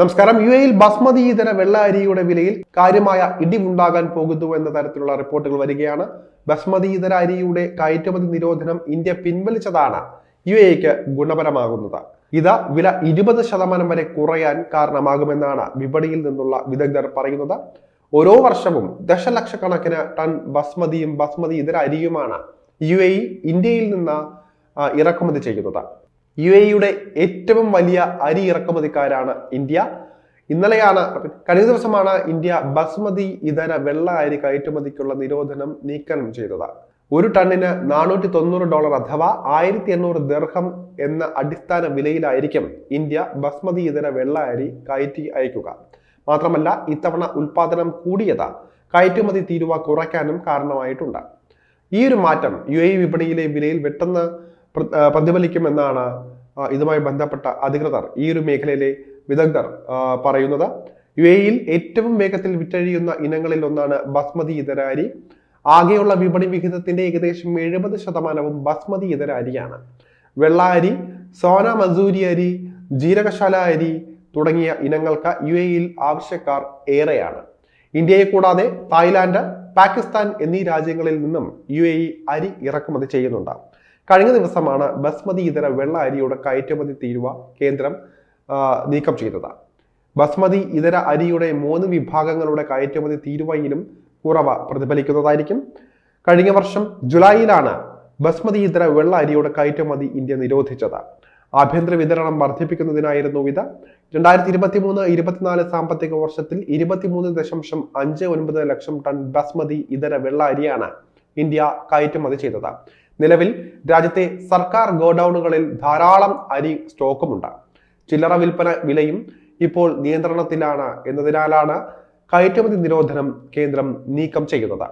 നമസ്കാരം. യു എയിൽ ബസ്മതി ഇതര വെള്ള അരിയുടെ വിലയിൽ കാര്യമായ ഇടിവുണ്ടാകാൻ പോകുന്നു എന്ന തരത്തിലുള്ള റിപ്പോർട്ടുകൾ വരികയാണ്. ബസ്മതി ഇതര അരിയുടെ കയറ്റുമതി നിരോധനം ഇന്ത്യ പിൻവലിച്ചതാണ്. യു എക്ക് ഗുണപരമാകുന്നത്. ഇത് വില ഇരുപത് ശതമാനം വരെ കുറയാൻ കാരണമാകുമെന്നാണ് വിപണിയിൽ നിന്നുള്ള വിദഗ്ധർ പറയുന്നത്. ഓരോ വർഷവും ദശലക്ഷക്കണക്കിന് ടൺ ബസ്മതിയും ബസ്മതി ഇതര അരിയുമാണ് യു എ ഇന്ത്യയിൽ നിന്ന് ഇറക്കുമതി ചെയ്യുന്നത്. യു എയുടെ ഏറ്റവും വലിയ അരി ഇറക്കുമതിക്കാരാണ് ഇന്ത്യ. ഇന്നലെയാണ് കഴിഞ്ഞ ദിവസമാണ് ഇന്ത്യ ബസ്മതി ഇതര വെള്ള അരി കയറ്റുമതിക്കുള്ള നിരോധനം നീക്കം ചെയ്തത്. ഒരു ടണ്ണിന് നാനൂറ്റി തൊണ്ണൂറ് ഡോളർ അഥവാ ആയിരത്തി എണ്ണൂറ് ദർഹം എന്ന അടിസ്ഥാന വിലയിലായിരിക്കും ഇന്ത്യ ബസ്മതി ഇതര വെള്ള അരി കയറ്റി അയക്കുക. മാത്രമല്ല ഇത്തവണ ഉൽപാദനം കൂടിയത് കയറ്റുമതി തീരുവ കുറയ്ക്കാനും കാരണമായിട്ടുണ്ട്. ഈ ഒരു മാറ്റം യു എ വിപണിയിലെ വിലയിൽ പെട്ടെന്ന് പ്രതിഫലിക്കുമെന്നാണ് ഇതുമായി ബന്ധപ്പെട്ട അധികൃതർ ഈ ഒരു മേഖലയിലെ വിദഗ്ധർ പറയുന്നത്. യു എയിൽ ഏറ്റവും വേഗത്തിൽ വിറ്റഴിയുന്ന ഇനങ്ങളിൽ ഒന്നാണ് ബസ്മതി ഇതര അരി ആകെയുള്ള വിപണി വിഹിതത്തിന്റെ ഏകദേശം എഴുപത് ശതമാനവും ബസ്മതി ഇതര അരിയാണ് വെള്ള അരി സോന മസൂരി അരി ജീരകശാല അരി തുടങ്ങിയ ഇനങ്ങൾക്ക് യു എയിൽ ആവശ്യക്കാർ ഏറെയാണ്. ഇന്ത്യയെ കൂടാതെ തായ്ലാന്റ് പാകിസ്ഥാൻ എന്നീ രാജ്യങ്ങളിൽ നിന്നും യു എ അരി ഇറക്കുമതി ചെയ്യുന്നുണ്ട്. കഴിഞ്ഞ ദിവസമാണ് ബസ്മതി ഇതര വെള്ള അരിയുടെ കയറ്റുമതി തീരുവ കേന്ദ്രം നീക്കം ചെയ്തത്. ബസ്മതി ഇതര അരിയുടെ മൂന്ന് വിഭാഗങ്ങളുടെ കയറ്റുമതി തീരുവയിലും കുറവ് പ്രതിഫലിക്കുന്നതായിരിക്കും. കഴിഞ്ഞ വർഷം ജൂലൈയിലാണ് ബസ്മതി ഇതര വെള്ള അരിയുടെ കയറ്റുമതി ഇന്ത്യ നിരോധിച്ചത്. ആഭ്യന്തര വിതരണം വർദ്ധിപ്പിക്കുന്നതിനായിരുന്നു ഇത്. രണ്ടായിരത്തി ഇരുപത്തി മൂന്ന് ഇരുപത്തിനാല് സാമ്പത്തിക വർഷത്തിൽ ഇരുപത്തിമൂന്ന് ദശാംശം അഞ്ച് ഒൻപത് ലക്ഷം ടൺ ബസ്മതി ഇതര വെള്ള അരിയാണ് ഇന്ത്യ കയറ്റുമതി ചെയ്തത്. നിലവിൽ രാജ്യത്തെ സർക്കാർ ഗോഡൌണുകളിൽ ധാരാളം അരി സ്റ്റോക്കുമുണ്ട്. ചില്ലറ വിൽപ്പന വിലയും ഇപ്പോൾ നിയന്ത്രണത്തിലാണ് എന്നതിനാലാണ് കയറ്റുമതി നിരോധനം കേന്ദ്രം നീക്കം ചെയ്യുന്നത്.